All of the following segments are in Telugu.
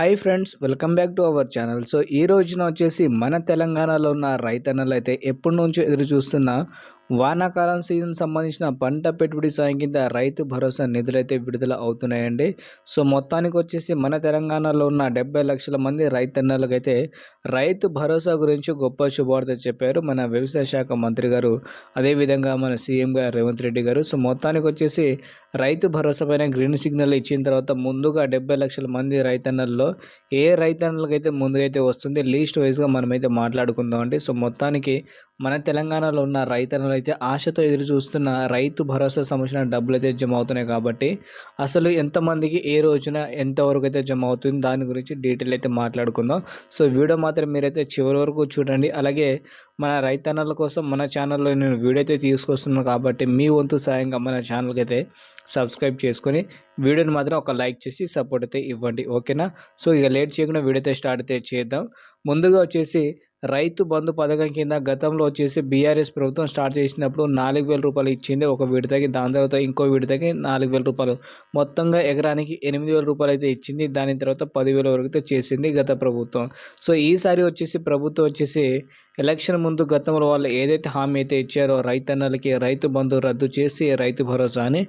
Hi friends welcome back to our channel. So ఈ రోజున వచ్చేసి మన తెలంగాణలో ఉన్న రైతన్నలు అయితే ఎప్పటి నుంచో ఎదురు చూస్తున్న వానాకాలం సీజన్ సంబంధించిన పంట పెట్టుబడి సాయం కింద రైతు భరోసా నిధులైతే విడుదల అవుతున్నాయండి. సో మొత్తానికి వచ్చేసి మన తెలంగాణలో ఉన్న డెబ్బై లక్షల మంది రైతన్నలకైతే రైతు భరోసా గురించి గొప్ప శుభవార్త చెప్పారు మన వ్యవసాయ శాఖ మంత్రి గారు. అదేవిధంగా మన సీఎం గారు రేవంత్ రెడ్డి గారు. సో మొత్తానికి వచ్చేసి రైతు భరోసా పైన గ్రీన్ సిగ్నల్ ఇచ్చిన తర్వాత ముందుగా డెబ్బై లక్షల మంది రైతన్నల్లో ఏ రైతన్నలకైతే ముందుకైతే వస్తుంది లీస్ట్ వైజ్గా మనమైతే మాట్లాడుకుందాం అండి సో మొత్తానికి మన తెలంగాణలో ఉన్న రైతన్నలు అయితే ఆశతో ఎదురు చూస్తున్న రైతు భరోసా సంబంధించిన డబ్బులు అయితే జమ అవుతున్నాయి కాబట్టి అసలు ఎంతమందికి ఏ రోజున ఎంతవరకు అయితే జమ అవుతుంది దాని గురించి డీటెయిల్ అయితే మాట్లాడుకుందాం. సో వీడియో మాత్రం మీరైతే చివరి వరకు చూడండి. అలాగే మన రైతన్నల కోసం మన ఛానల్లో నేను వీడియో అయితే తీసుకొస్తున్నాను కాబట్టి మీ వంతు సాయంగా మన ఛానల్కి అయితే సబ్స్క్రైబ్ చేసుకొని వీడియోని మాత్రం ఒక లైక్ చేసి సపోర్ట్ అయితే ఇవ్వండి. ఓకేనా? సో ఇక లేట్ చేయకుండా వీడియో అయితే స్టార్ట్ అయితే చేద్దాం. ముందుగా వచ్చేసి రైతు బంధు పథకం కింద గతంలో వచ్చేసి బీఆర్ఎస్ ప్రభుత్వం స్టార్ట్ చేసినప్పుడు నాలుగు వేల రూపాయలు ఇచ్చింది ఒక విడతకి దాని తర్వాత ఇంకో విడతకి నాలుగు వేల రూపాయలు. మొత్తంగా ఎకరానికి ఎనిమిది వేల రూపాయలు అయితే ఇచ్చింది దాని తర్వాత పదివేల వరకు అయితే చేసింది గత ప్రభుత్వం. సో ఈసారి వచ్చేసి ప్రభుత్వం వచ్చేసి ఎలక్షన్ ముందు గతంలో వాళ్ళు ఏదైతే హామీ అయితే ఇచ్చారో రైతన్నలకి రైతు బంధు రద్దు చేసి రైతు భరోసా అని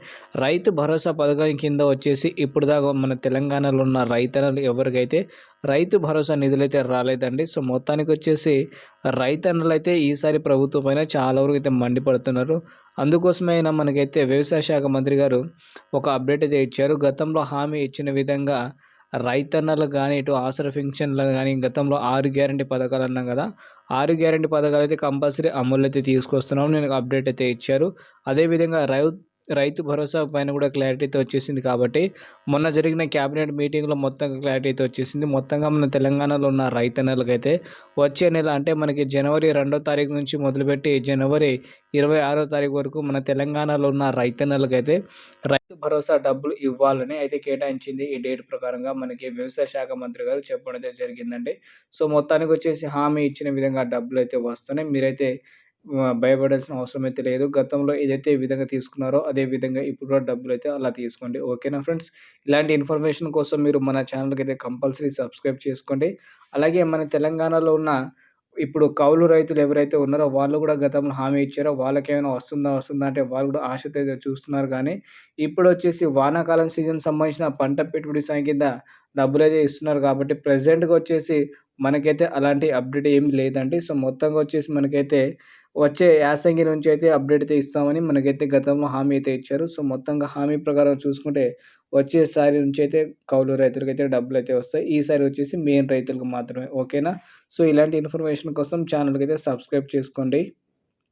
రైతు భరోసా పథకం కింద వచ్చేసి ఇప్పుడు దాకా మన తెలంగాణలో ఉన్న రైతన్నలు ఎవరికైతే రైతు భరోసా నిధులైతే రాలేదండి. సో మొత్తానికి వచ్చేసి రైతన్నలు అయితే ఈసారి ప్రభుత్వం పైన చాలా వరకు అయితే మండిపడుతున్నారు. అందుకోసమైనా మనకైతే వ్యవసాయ శాఖ మంత్రి గారు ఒక అప్డేట్ అయితే ఇచ్చారు. గతంలో హామీ ఇచ్చిన విధంగా రైతన్నలకు కానీ ఇటు ఆసర ఫింక్షన్లు కానీ గతంలో ఆరు గ్యారంటీ పథకాలు అన్నాం కదా ఆరు గ్యారంటీ పథకాలు అయితే కంపల్సరీ అమలు అయితే తీసుకొస్తున్నాం. నేను అప్డేట్ అయితే ఇచ్చారు. అదేవిధంగా రై రైతు భరోసా పైన కూడా క్లారిటీ అయితే వచ్చేసింది కాబట్టి మొన్న జరిగిన క్యాబినెట్ మీటింగ్లో మొత్తం క్లారిటీ అయితే వచ్చేసింది. మొత్తంగా మన తెలంగాణలో ఉన్న రైతన్నలకైతే వచ్చే నెల అంటే మనకి జనవరి రెండో తారీఖు నుంచి మొదలుపెట్టి జనవరి ఇరవై ఆరో తారీఖు వరకు మన తెలంగాణలో ఉన్న రైతన్నలకైతే రైతు భరోసా డబ్బులు ఇవ్వాలని అయితే కేటాయించింది. ఈ డేట్ ప్రకారంగా మనకి వ్యవసాయ శాఖ మంత్రి గారు చెప్పడం అయితే జరిగిందండి. సో మొత్తానికి వచ్చేసి హామీ ఇచ్చిన విధంగా డబ్బులు అయితే వస్తున్నాయి. మీరైతే భయపడాల్సిన అవసరం అయితే లేదు. గతంలో ఏదైతే ఈ విధంగా తీసుకున్నారో అదే విధంగా ఇప్పుడు కూడా డబ్బులు అయితే అలా తీసుకోండి. ఓకేనా ఫ్రెండ్స్? ఇలాంటి ఇన్ఫర్మేషన్ కోసం మీరు మన ఛానల్కి అయితే కంపల్సరీ సబ్స్క్రైబ్ చేసుకోండి. అలాగే మన తెలంగాణలో ఉన్న ఇప్పుడు కౌలు రైతులు ఎవరైతే ఉన్నారో వాళ్ళు కూడా గతంలో హామీ ఇచ్చారో వాళ్ళకేమైనా వస్తుందా వస్తుందా అంటే వాళ్ళు కూడా ఆశతో చూస్తున్నారు. కానీ ఇప్పుడు వచ్చేసి వానాకాలం సీజన్ సంబంధించిన పంట పెట్టుబడి సాయం కింద డబ్బులు అయితే ఇస్తున్నారు కాబట్టి ప్రజెంట్గా వచ్చేసి మనకైతే అలాంటి అప్డేట్ ఏం లేదండి. సో మొత్తంగా వచ్చేసి మనకైతే వచ్చే యాసంగి నుంచి అయితే అప్డేట్ అయితే ఇస్తామని మనకైతే గతంలో హామీ అయితే ఇచ్చారు. సో మొత్తంగా హామీ ప్రకారం చూసుకుంటే వచ్చేసారి నుంచి అయితే కౌలు రైతులకు అయితే డబ్బులు అయితే వస్తాయి. ఈసారి వచ్చేసి మెయిన్ రైతులకు మాత్రమే. ఓకేనా? సో ఇలాంటి ఇన్ఫర్మేషన్ కోసం ఛానల్కి అయితే సబ్స్క్రైబ్ చేసుకోండి.